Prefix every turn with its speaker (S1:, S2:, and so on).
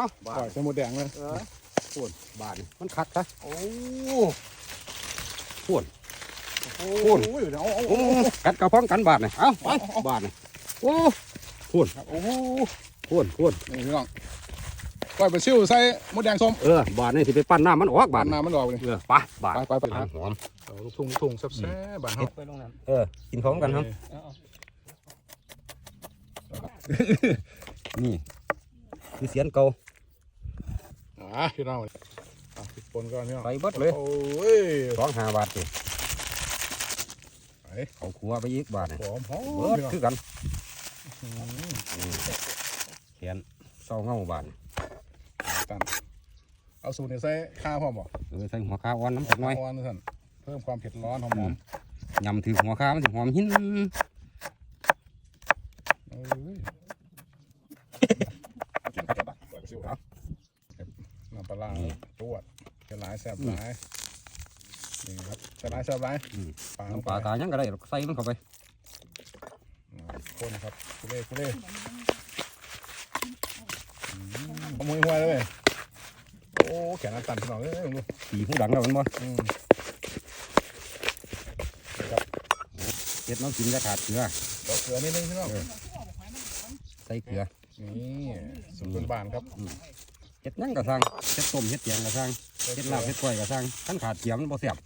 S1: เอาบา
S2: ปล่อย
S1: ด
S2: เป็นหมดแดงเลย
S1: เออปวดบาดนี่มันคักซะ
S2: โอ้
S1: ปวด
S2: โห
S1: พูด
S2: เดี๋ยวเอาเอา
S1: โอ้กัดกระพ้องกันบาดนี่เอาไปบาดนี่โอ้ปวด
S2: โอ้โห
S1: ปวดปวด
S2: นี่พี่น้องปล่อยไปซิ่วใส่หมดแดงส้ม
S1: เออบาดนี่สิไปปั้นน้ำมันออกบา
S2: บา
S1: ด
S2: น
S1: นี่
S2: น้ำมันออกเลย
S1: เออไปบาด
S2: ไปไปไป
S1: หอม
S2: เอาลูกทุ่งลูกทุ่งแซ่บๆบ้านเฮา
S3: ไปลงน้ำ
S1: เออกินพร้อมกันครับนี่คือเสียนเก่า
S2: อะพี่น้องอะปิดปนก่อนพี่น้อง
S1: ใส่เบิดเลย
S2: โอ้ย
S1: สองห้าบาทสิ
S2: ไป
S1: เอาขัวไปอีกบาทนี่
S2: หอมหอม
S1: เบิด
S2: พี่น้อง
S1: คือกัน
S2: อืม
S1: เขียนเศร้าเงาบาทนี่
S2: ตันเอาสูตรนี้ใส่ข้าวพร้อมบ่
S1: เออใส่หัวข้าวอ่อนน้ำตกหน่อย
S2: อ่อนนะท่านเพิ่มความเผ็ดร้อนหอม
S1: ยำถือหัวข้าวมันสิหอมหิน
S2: ๆเอ้ยกินกระดักปล่อยไปซิ่วครับน้ำ ปลาร้าตรวจจะหลายแซ่บหลายนี่ครับจะหลายแซ่บหลายปลาลง
S1: น้ำป
S2: ไป
S1: ลากายังก็ได้ใส่มันเข้าไป
S2: คนครับคุเล่คุเล่ขโมยหัวเลยโอ้แขนอันตันพี่น้องเอ้ยดู
S1: ตีหูดังแล้วมันบ่
S2: อืม
S1: เจ็ดน้ำกินจะขาดเกลือ
S2: ดอกเกลือนิดนึงพี่น้อง
S1: ใส่เกลือ
S2: นี่สูตรบานๆครับ
S1: เจ็ดนั่งกระซังเจ็ดต้มเจ็ดเตียงกระซังเจ็ดลาบเจ็ดกล้วยกระซังขั้นขาดเกลือมันบ่แซ่บ